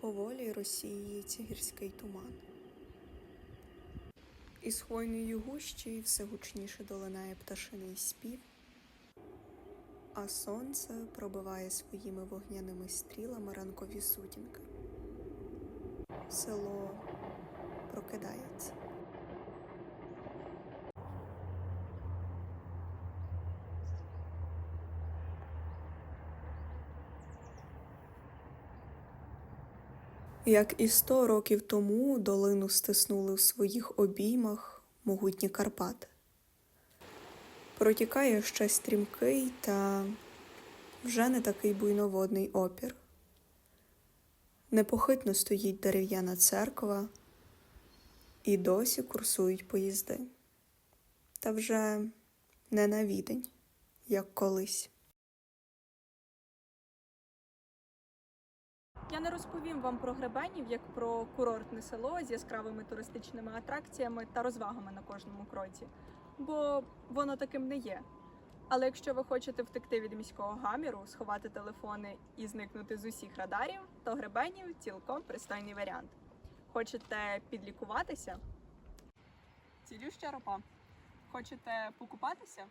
Поволі розсіюється гірський туман. Із хвойної гущі все гучніше долинає пташиний спів, а сонце пробиває своїми вогняними стрілами ранкові сутінки. Село прокидається. Як і сто років тому долину стиснули в своїх обіймах могутні Карпати. Протікає ще стрімкий та вже не такий буйноводний опір. Непохитно стоїть дерев'яна церква, і досі курсують поїзди. Та вже не на відень, як колись. Не розповім вам про гребенів як про курортне село з яскравими туристичними атракціями та розвагами на кожному кроці, бо воно таким не є. Але якщо ви хочете втекти від міського гаміру, сховати телефони і зникнути з усіх радарів, то гребенів цілком пристойний варіант. Хочете підлікуватися? Цілюща ропа. Хочете покупатися?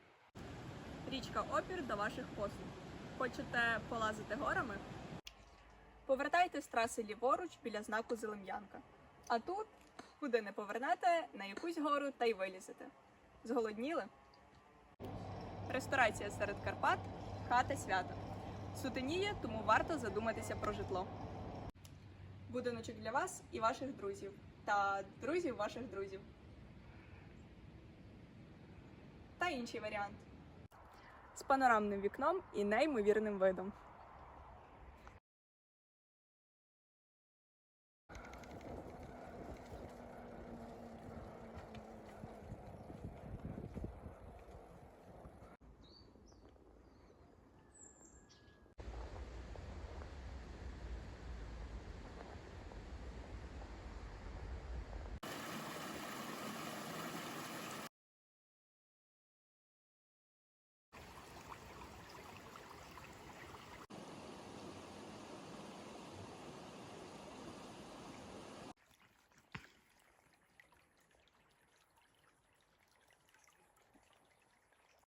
Річка Опір до ваших послуг. Хочете полазити горами? Повертайте з траси ліворуч біля знаку Зелем'янка. А тут, куди не повернете, на якусь гору та й вилізете. Зголодніли? Ресторація серед Карпат, хата свята. Сутеніє, тому варто задуматися про житло. Будиночок для вас і ваших друзів. Та друзів ваших друзів. Та інший варіант. З панорамним вікном і неймовірним видом.